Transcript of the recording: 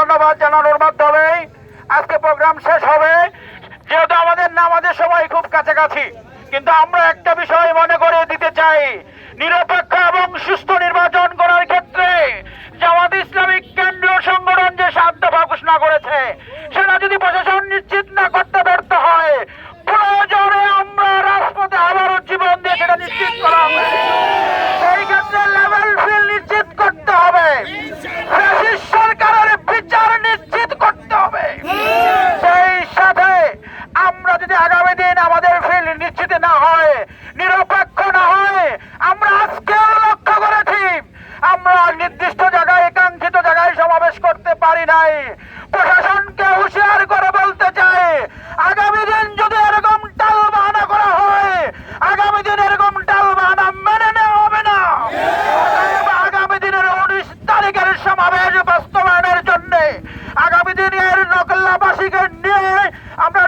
ধন্যবাদ জানানোর মাধ্যমে আজকে প্রোগ্রাম শেষ হবে। যেহেতু আমাদের নামাজের সময় খুব কাছাকাছি, কিন্তু আমরা একটা বিষয় মনে করে দিতে চাই। নিরপেক্ষ এবং সুস্থ নির্বাচন করার ক্ষেত্রে জামাত ইসলামিক কেন্দ্রীয় সংগঠন যে সাধ্য ঘোষণা করেছে, সেটা যদি প্রশাসন নিশ্চিত না করতে যদি আগামী দিন আমাদের ফিল্ড নিশ্চিত না হয়, নিরপেক্ষ না হয়, আমরা আজকেও লক্ষ্য করেছি, আমরা নির্দিষ্ট জায়গায় একাঙ্ক্ষিত জায়গায় সমাবেশ করতে পারি নাই। প্রশাসনকে হুঁশিয়ার করে বলতে চাই, আগামী দিন যদি এরকম টাল বাহানা করা হয়, আগামী দিন এরকম টাল বাহানা মেনে নেওয়া হবে না। আগামী দিনের উনিশ তারিখের সমাবেশ বাস্তবায়নের জন্য, আগামী দিনের নকল্লাবাসীকে নিয়ে আমরা